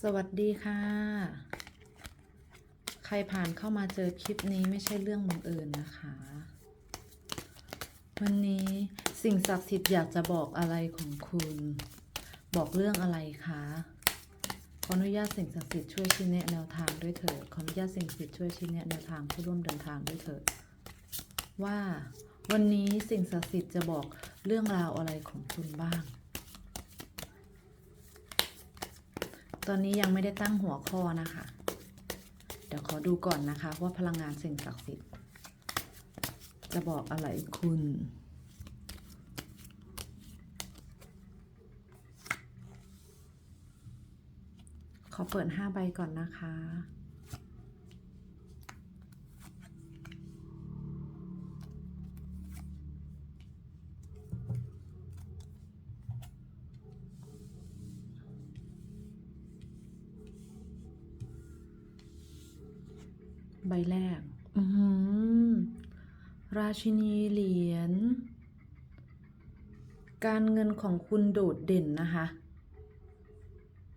สวัสดีค่ะ ใครผ่านเข้ามาเจอคลิปนี้ไม่ใช่เรื่องบังเอิญนะคะ วันนี้สิ่งศักดิ์สิทธิ์อยากจะบอกอะไรของคุณ บอกเรื่องอะไรคะขออนุญาตสิ่งศักดิ์สิทธิ์ช่วยชี้แนะแนวทางด้วยเถิดขออนุญาตสิ่งศักดิ์สิทธิ์ช่วยชี้แนะแนวทางผู้ร่วมเดินทางด้วยเถิดว่าวันนี้สิ่งศักดิ์สิทธิ์จะบอกเรื่องราวอะไรของคุณบ้าง ตอนนี้ยังไม่ได้ตั้งหัวข้อนะคะ เดี๋ยวขอดูก่อนนะคะ ว่าพลังงานสิ่งศักดิ์สิทธิ์ จะบอกอะไรคุณขอเปิดห้าใบก่อนนะคะ ใบแรก อือหือราชินีเหรียญ การเงินของคุณโดดเด่นนะคะ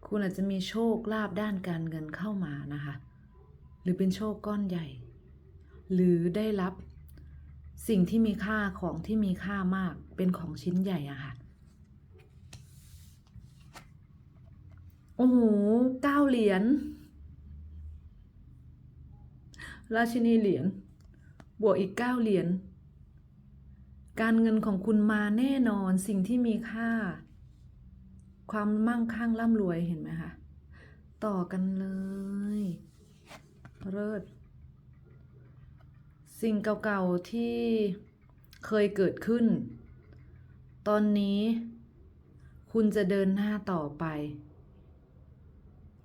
คุณอาจจะมีโชคลาภด้านการเงินเข้ามานะคะ หรือเป็นโชคก้อนใหญ่ หรือได้รับสิ่งที่มีค่าของที่มีค่ามากเป็นของชิ้นใหญ่อะค่ะ โอ้โหเก้าเหรียญ ราชินีเหรียญบวกอีกเก้าเหรียญการเงินของคุณมาแน่นอนสิ่งที่มีค่า ความมั่งคั่งร่ำรวยเห็นไหมคะต่อกันเลยเลิศสิ่งเก่าๆที่เคยเกิดขึ้น ตอนนี้คุณจะเดินหน้าต่อไป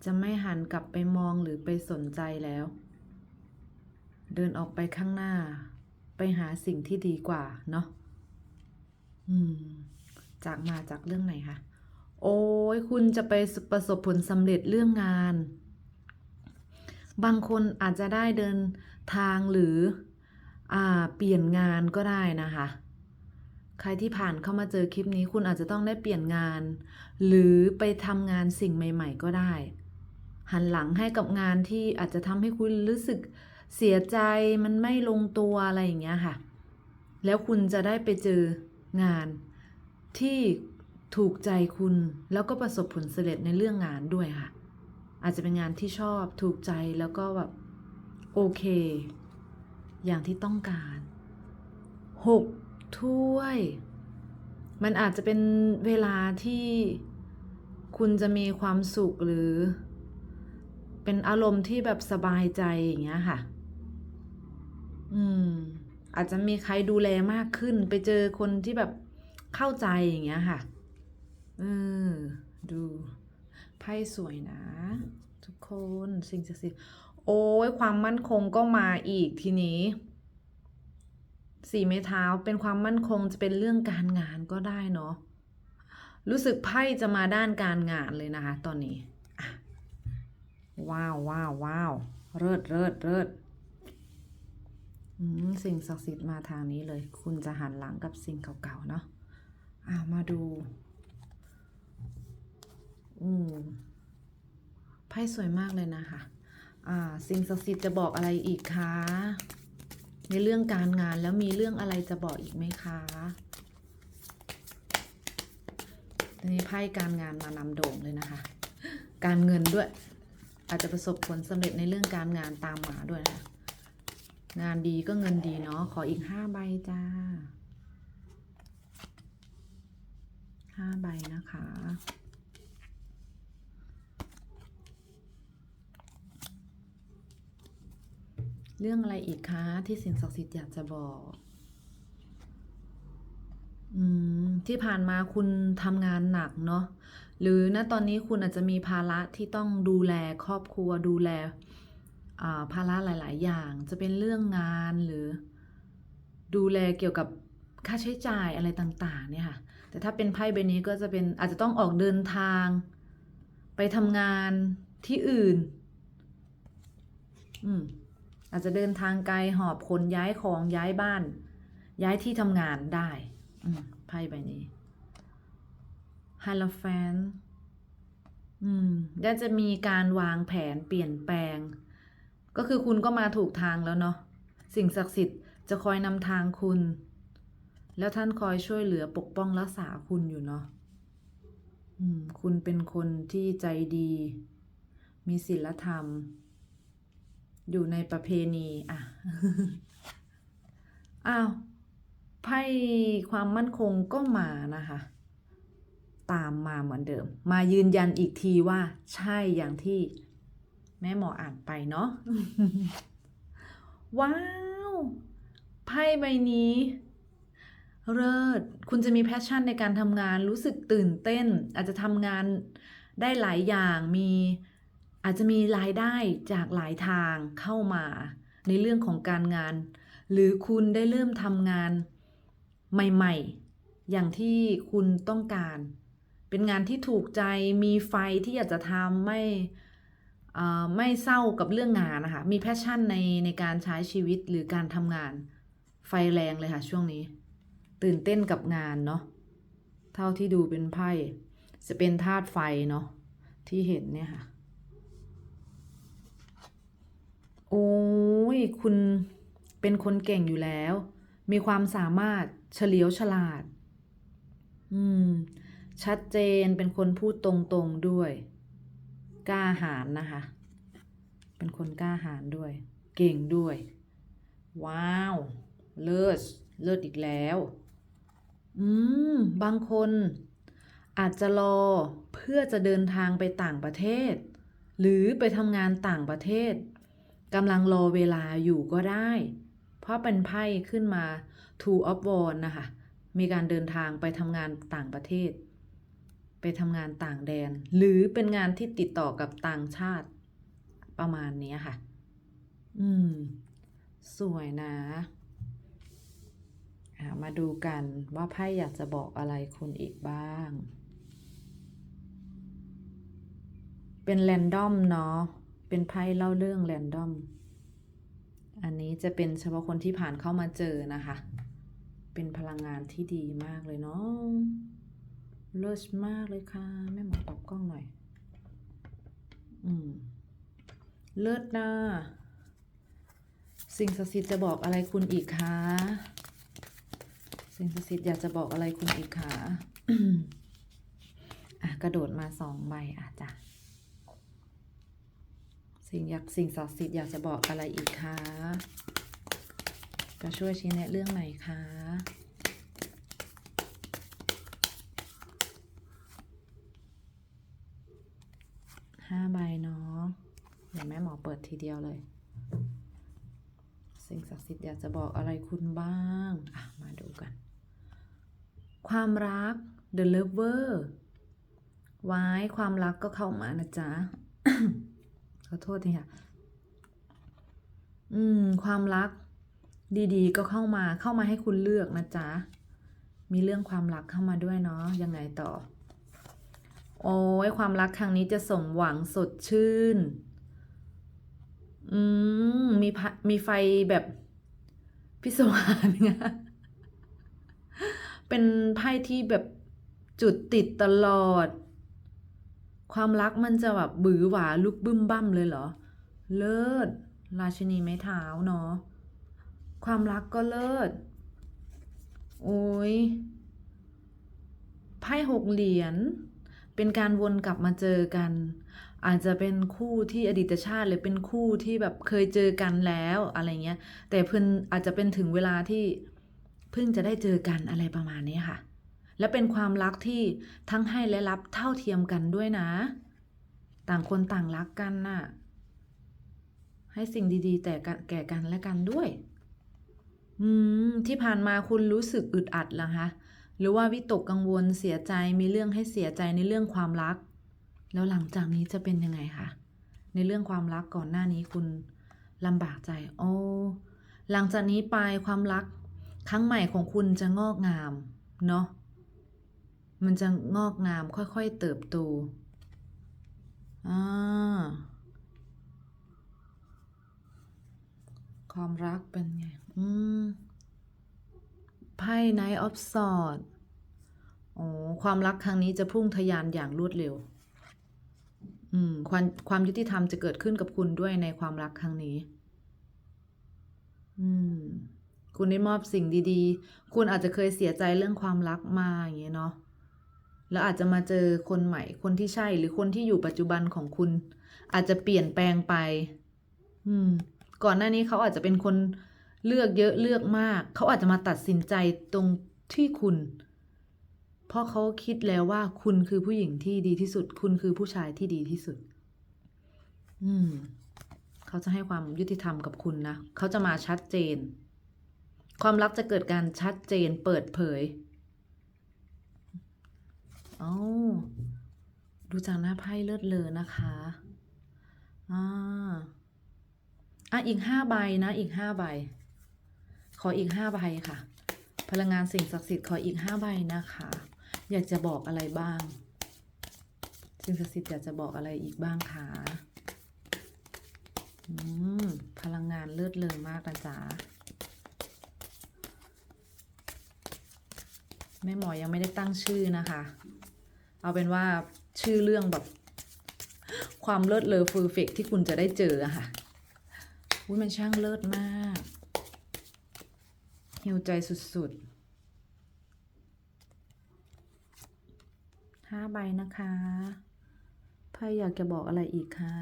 จะไม่หันกลับไปมองหรือไปสนใจแล้ว เดินออกไปข้างหน้า ไปหาสิ่งที่ดีกว่าเนาะอืม จากมาจากเรื่องไหนคะ โอ้ยคุณจะไปประสบผลสำเร็จเรื่องงาน บางคนอาจจะได้เดินทางหรือ อ่า เปลี่ยนงานก็ได้นะคะ ใครที่ผ่านเข้ามาเจอคลิปนี้ คุณอาจจะต้องได้เปลี่ยนงาน หรือไปทำงานสิ่งใหม่ ๆ ก็ได้ หันหลังให้กับงานที่อาจจะทำให้คุณรู้สึก เสียใจมันไม่ลงตัวอะไรอย่างเงี้ยค่ะ แล้วคุณจะได้ไปเจองานที่ถูกใจคุณแล้วก็ประสบผลสำเร็จในเรื่องงานด้วยค่ะ อาจจะเป็นงานที่ชอบถูกใจแล้วก็แบบโอเค อย่างที่ต้องการหกถ้วย มันอาจจะเป็นเวลาที่คุณจะมีความสุขหรือเป็นอารมณ์ที่แบบสบายใจอย่างเงี้ยค่ะ อืม อาจจะมีใครดูแลมากขึ้น ไปเจอคนที่แบบเข้าใจอย่างเงี้ยค่ะเออดูไพ่สวยนะ ทุกคนสิ่งศักดิ์สิทธิ์โอ้ยความมั่นคงก็มาอีกทีนี้สี่ไม้เท้าเป็นความมั่นคงจะเป็นเรื่องการงานก็ได้เนาะรู้สึกไพ่จะมาด้านการงานเลยนะคะ ตอนนี้ว้าวว้าวว้าวเลิศเลิศเลิศ สิ่งศักดิ์สิทธิ์มาทางนี้เลย คุณจะหันหลังกับสิ่งเก่าๆเนาะอะมาดู อืมไพ่สวยมากเลยนะคะ อ่า สิ่งศักดิ์สิทธิ์จะบอกอะไรอีกคะ ในเรื่องการงานแล้วมีเรื่องอะไรจะบอกอีกไหมคะทีนี้ไพ่การงานมานำโด่งเลยนะคะ การเงินด้วย อาจจะประสบผลสำเร็จในเรื่องการงานตามมาด้วยนะคะ งานดีก็เงินดีเนาะ ขออีกห้าใบจ้าห้าใบนะคะ เรื่องอะไรอีกคะ ที่สิ่งศักดิ์สิทธิ์อยากจะบอกอืมที่ผ่านมาคุณทำงานหนักเนาะหรือณตอนนี้คุณอาจจะมีภาระที่ต้องดูแลครอบครัวดูแล ภาระหลาย ๆ อย่าง จะเป็นเรื่องงานหรือ ดูแลเกี่ยวกับค่าใช้จ่ายอะไรต่าง ๆ เนี่ยค่ะ แต่ถ้าเป็นไพ่ใบนี้ก็จะเป็นอาจจะต้องออกเดินทาง ไปทำงานที่อื่น อืมอาจจะเดินทางไกลหอบขนย้ายของย้ายบ้าน ย้ายที่ทำงานได้ อืมไพ่ใบนี้ฮาลแฟนอืมและจะมีการวางแผนเปลี่ยนแปลง ก็คือคุณก็มาถูกทางแล้วเนาะสิ่งศักดิ์สิทธิ์จะคอยนำทางคุณ แล้วท่านคอยช่วยเหลือปกป้องรักษาคุณอยู่เนาะคุณเป็นคนที่ใจดี มีศีลธรรม อยู่ในประเพณีอะอ้าวไพ่ความมั่นคงก็มานะคะ ตามมาเหมือนเดิม มายืนยันอีกทีว่าใช่อย่างที่ แม่หมออ่านไปเนาะว้าวไพ่ใบนี้เลิศคุณจะมีแพชชั่นในการทำงานรู้สึกตื่นเต้น อาจจะทำงานได้หลายอย่างมีอาจจะมีรายได้จากหลายทางเข้ามา ในเรื่องของการงาน หรือคุณได้เริ่มทำงานใหม่ ๆ อย่างที่คุณต้องการ เป็นงานที่ถูกใจมีไฟที่อยากจะทำไม่ ไม่เศร้ากับเรื่องงานนะคะ มีแพชชั่นในในการใช้ชีวิตหรือการทำงาน ไฟแรงเลยค่ะช่วงนี้ ตื่นเต้นกับงานเนาะ เท่าที่ดูเป็นไพ่ จะเป็นธาตุไฟเนาะที่เห็นเนี่ยค่ะ โอ้ยคุณเป็นคนเก่งอยู่แล้ว มีความสามารถเฉลียวฉลาด อืม ชัดเจนเป็นคนพูดตรงๆด้วย กล้าหาญนะคะ เป็นคนกล้าหาญด้วย เก่งด้วย ว้าว เลิศ เลิศอีกแล้ว อืม บางคน อาจจะรอเพื่อจะเดินทางไปต่างประเทศ หรือไปทำงานต่างประเทศกำลังรอเวลาอยู่ก็ได้ เพราะเป็นไพ่ขึ้นมา two of wands นะคะ มีการเดินทางไปทำงานต่างประเทศ ไปทำงานต่างแดน หรือเป็นงานที่ติดต่อกับต่างชาติประมาณนี้ค่ะ อืม สวยนะมาดูกันว่าไพ่อยากจะบอกอะไรคุณอีกบ้าง เป็นแรนดอมเนาะ เป็นไพ่เล่าเรื่องแรนดอม อันนี้จะเป็นเฉพาะคนที่ผ่านเข้ามาเจอนะคะ เป็นพลังงานที่ดีมากเลยเนาะ เลิศมากเลยค่ะ แม่หมอปรับกล้องหน่อย อืม เลิศนะสิ่งศักดิ์สิทธิ์จะบอกอะไรคุณอีกคะสิ่งศักดิ์สิทธิ์อยากจะบอกอะไรคุณอีกคะอะกระโดดมาสองใบอะจ้ะสิ่งอยากสิ่งศักดิ์สิทธิ์อยากจะบอกอะไรอีกคะจะช่วยชี้แนะเรื่องไหนคะ ห้าใบเนาะเดี๋ยวแม่หมอเปิดทีเดียวเลย สิ่งศักดิ์สิทธิ์อยากจะบอกอะไรคุณบ้างอะมาดูกัน ความรัก the lover ไว้ความรักก็เข้ามานะจ๊ะ ขอโทษทีค่ะ อืม ความรัก ดีๆ ก็เข้ามาเข้ามาให้คุณเลือกนะจ๊ะ มีเรื่องความรักเข้ามาด้วยเนาะยังไงต่อ โอ้ยความรักครั้งนี้จะสมหวังสดชื่น อืม มีมีไฟแบบพิศวาสไงเป็นไพ่ที่แบบจุดติดตลอด ความรักมันจะแบบบือหวาลุกบึ้มบั้มเลยเหรอ เลิศ ราชินีไม้เท้าเนาะ ความรักก็เลิศ โอ้ย ไพ่หกเหรียญ เป็นการวนกลับมาเจอกัน อาจจะเป็นคู่ที่อดีตชาติหรือเป็นคู่ที่แบบเคยเจอกันแล้วอะไรเงี้ย แต่เพิ่นอาจจะเป็นถึงเวลาที่เพิ่งจะได้เจอกันอะไรประมาณนี้ค่ะ และเป็นความรักที่ทั้งให้และรับเท่าเทียมกันด้วยนะ ต่างคนต่างรักกันน่ะ ให้สิ่งดีๆ แต่แก่กันและกันด้วย อืมที่ผ่านมาคุณรู้สึกอึดอัดเหรอคะ หรือว่าวิตกกังวลเสียใจมีเรื่องให้เสียใจในเรื่องความรัก แล้วหลังจากนี้จะเป็นยังไงคะในเรื่องความรักก่อนหน้านี้คุณลำบากใจ โอ้หลังจากนี้ไปความรักครั้งใหม่ของคุณจะงอกงามเนาะมันจะงอกงามค่อยๆเติบโตอ่าความรักเป็นไง อืม ไพ่ Knight of Swords อ๋อความรักครั้งนี้จะพุ่งทะยานอย่างรวดเร็ว อืม ความความยุติธรรมจะเกิดขึ้นกับคุณด้วยในความรักครั้งนี้ อืม คุณได้มอบสิ่งดี ๆ คุณอาจจะเคยเสียใจเรื่องความรักมาอย่างเงี้ยเนาะแล้วอาจจะมาเจอคนใหม่ คนที่ใช่ หรือคนที่อยู่ปัจจุบันของคุณ อาจจะเปลี่ยนแปลงไป อืม ก่อนหน้านี้เขาอาจจะเป็นคนเลือกเยอะเลือกมาก เขาอาจจะมาตัดสินใจตรงที่คุณ เพราะเขาคิดแล้วว่าคุณคือผู้หญิงที่ดีที่สุด คุณคือผู้ชายที่ดีที่สุด อืม เขาจะให้ความยุติธรรมกับคุณนะ เขาจะมาชัดเจน ความรักจะเกิดการชัดเจนเปิดเผยเอ้ดูจากหน้าไพ่เลิศเลอนะคะ อ่า อะ อีกห้าใบนะ อีกห้าใบ ขออีกห้าใบค่ะ พลังงานสิ่งศักดิ์สิทธิ์ขออีกห้าใบนะคะ อยากจะบอกอะไรบ้างสิ่งศักดิ์สิทธิ์อยากจะบอกอะไรอีกบ้างคะอืมพลังงานเลิศเลอมากนะจ๊ะแม่หมอยังไม่ได้ตั้งชื่อนะคะ เอาเป็นว่าชื่อเรื่องแบบความเลิศเลอเฟอร์เฟกที่คุณจะได้เจอค่ะอุ้ยมันช่างเลิศมากหิวใจสุดๆ ห้าใบนะคะไพ่อยากจะบอกอะไรอีกคะ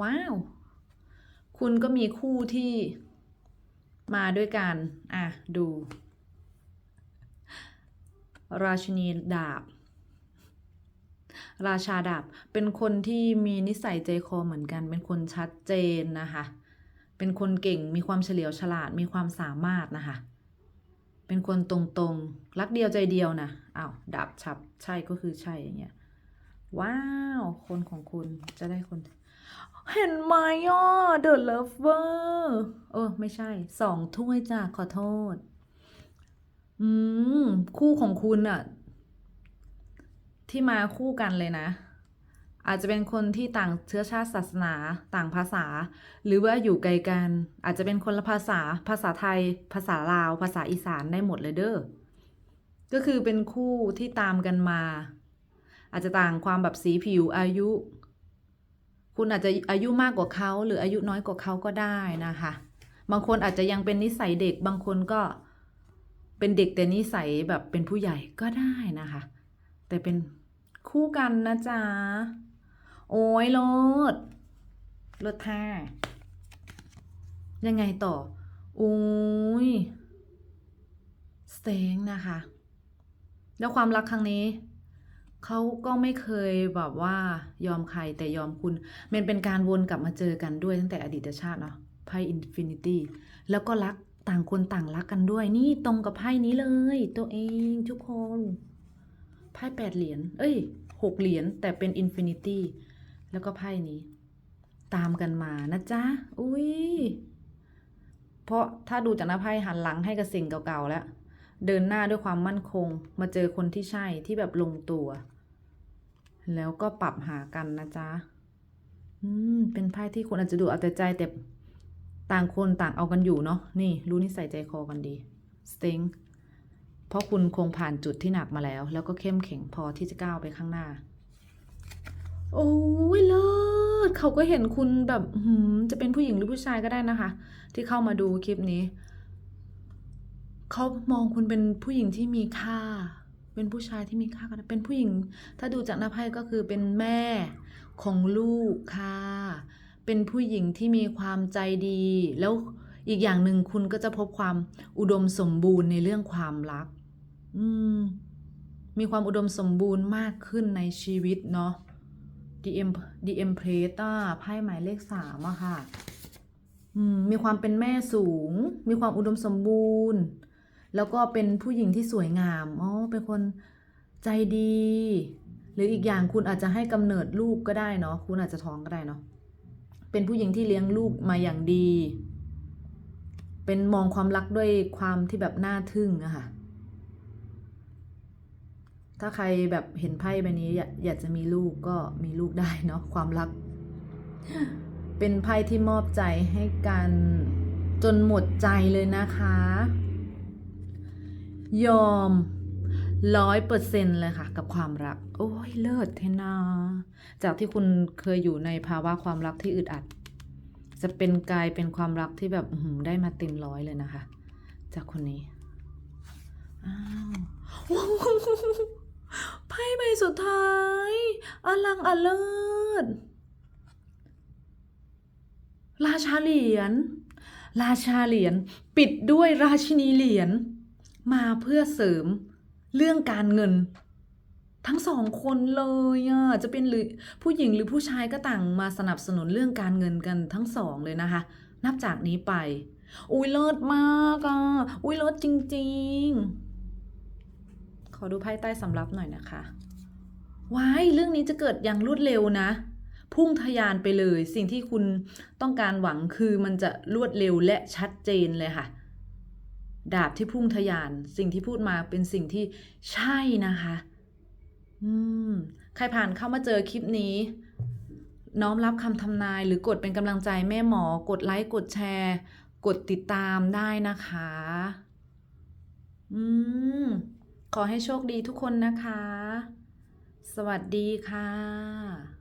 ว้าว คุณก็มีคู่ที่มาด้วยกัน อะ ดู ราชินีดาบ ราชาดาบ เป็นคนที่มีนิสัยใจคอเหมือนกัน เป็นคนชัดเจนนะคะ เป็นคนเก่งมีความเฉลียวฉลาดมีความสามารถนะคะ เป็นคนตรงๆ รักเดียวใจเดียวนะอ้าวดาบฉับใช่ก็คือใช่อย่างเงี้ยว้าว คนของคุณจะได้คน เห็นไหมอะ The Lover เออ ไม่ใช่สองถ้วยจ้ะขอโทษ อืม คู่ของคุณอะที่มาคู่กันเลยนะ อาจจะเป็นคนที่ต่างเชื้อชาติศาสนา ต่างภาษา หรือว่าอยู่ไกลกัน อาจจะเป็นคนละภาษา ภาษาไทย ภาษาลาว ภาษาอีสานได้หมดเลยเด้อ ก็คือเป็นคู่ที่ตามกันมา อาจจะต่างความแบบสีผิวอายุ คุณอาจจะอายุมากกว่าเขาหรืออายุน้อยกว่าเขาก็ได้นะคะ บางคนอาจจะยังเป็นนิสัยเด็ก บางคนก็เป็นเด็กแต่นิสัยแบบเป็นผู้ใหญ่ก็ได้นะคะ แต่เป็นคู่กันนะจ๊ะ โอ้ยรถรถท่ายังไงต่อโอ้ยสเต็งนะคะ แล้วความรักครั้งนี้เขาก็ไม่เคยแบบว่ายอมใครแต่ยอมคุณ มันเป็นการวนกลับมาเจอกันด้วยตั้งแต่อดีตชาติเนาะไพ่อินฟินิตี้แล้วก็รักต่างคนต่างรักกันด้วย นี่ตรงกับไพ่นี้เลย ตัวเองทุกคน ไพ่แปดเหรียญเอ้ยหกเหรียญแต่เป็นอินฟินิตี้ แล้วก็ไพ่นี้ ตามกันมานะจ๊ะ อุ้ยเพราะถ้าดูจากหน้าไพ่หันหลังให้กับสิ่งเก่าๆแล้ว เดินหน้าด้วยความมั่นคง มาเจอคนที่ใช่ที่แบบลงตัว แล้วก็ปรับหากันนะจ๊ะ อืม เป็นไพ่ที่คนอาจจะดูเอาแต่ใจแต่ต่างคนต่างเอากันอยู่เนาะ นี่รู้นิสัยใจคอกันดี สติงเพราะคุณคงผ่านจุดที่หนักมาแล้ว แล้วก็เข้มแข็งพอที่จะก้าวไปข้างหน้า โอ้ยเลิศเขาก็เห็นคุณแบบหือจะเป็นผู้หญิงหรือผู้ชายก็ได้นะคะ ที่เข้ามาดูคลิปนี้ เขามองคุณเป็นผู้หญิงที่มีค่า เป็นผู้ชายที่มีค่าก็ได้เป็นผู้หญิง ถ้าดูจากหน้าไพ่ก็คือเป็นแม่ของลูกค่ะ เป็นผู้หญิงที่มีความใจดี แล้วอีกอย่างหนึ่งคุณก็จะพบความอุดมสมบูรณ์ในเรื่องความรัก อืมมีความอุดมสมบูรณ์มากขึ้นในชีวิตเนาะ The Em The Empress อะไพ่หมายเลขสามอะค่ะมมีความเป็นแม่สูง มีความอุดมสมบูรณ์ แล้วก็เป็นผู้หญิงที่สวยงาม อ๋อ เป็นคนใจดี หรืออีกอย่างคุณอาจจะให้กำเนิดลูกก็ได้เนาะ คุณอาจจะท้องก็ได้เนาะ เป็นผู้หญิงที่เลี้ยงลูกมาอย่างดี เป็นมองความรักด้วยความที่แบบน่าทึ่งอะค่ะ ถ้าใครแบบเห็นไพ่ใบนี้อยากจะมีลูกก็มีลูกได้เนาะความรัก เป็นไพ่ที่มอบใจให้กันจนหมดใจเลยนะคะ ยอมร้อยเปอร์เซ็นเลยค่ะ กับความรัก โอ้ยเลิศเทนาจากที่คุณเคยอยู่ในภาวะความรักที่อึดอัด จะเป็นกลายเป็นความรักที่แบบหืได้มาเต็มร้อยเลยนะคะ จากคนนี้อ้าว พ่ใบสุดท้ายอลังอเลิศราชาเหรียญ ราชาเหรียญ ปิดด้วยราชินีเหรียญ มาเพื่อเสริมเรื่องการเงิน ทั้งสองคนเลยอะจะเป็นหรือผู้หญิงหรือผู้ชายก็ต่างมาสนับสนุนเรื่องการเงินกันทั้งสองเลยนะคะ นับจากนี้ไป อุ้ยเลิศมากอะอุ้ยเลิศจริง ๆ ขอดูไพ่ใต้สำรับหน่อยนะคะว้ายเรื่องนี้จะเกิดอย่างรวดเร็วนะ พุ่งทะยานไปเลย สิ่งที่คุณต้องการหวังคือมันจะรวดเร็วและชัดเจนเลยค่ะ ดาบที่พุ่งทะยาน สิ่งที่พูดมาเป็นสิ่งที่ใช่นะคะ อืม ใครผ่านเข้ามาเจอคลิปนี้ น้อมรับคำทำนายหรือกดเป็นกำลังใจแม่หมอกดไลค์กดแชร์ กดติดตามได้นะคะ อืม ขอให้โชคดีทุกคนนะคะ สวัสดีค่ะ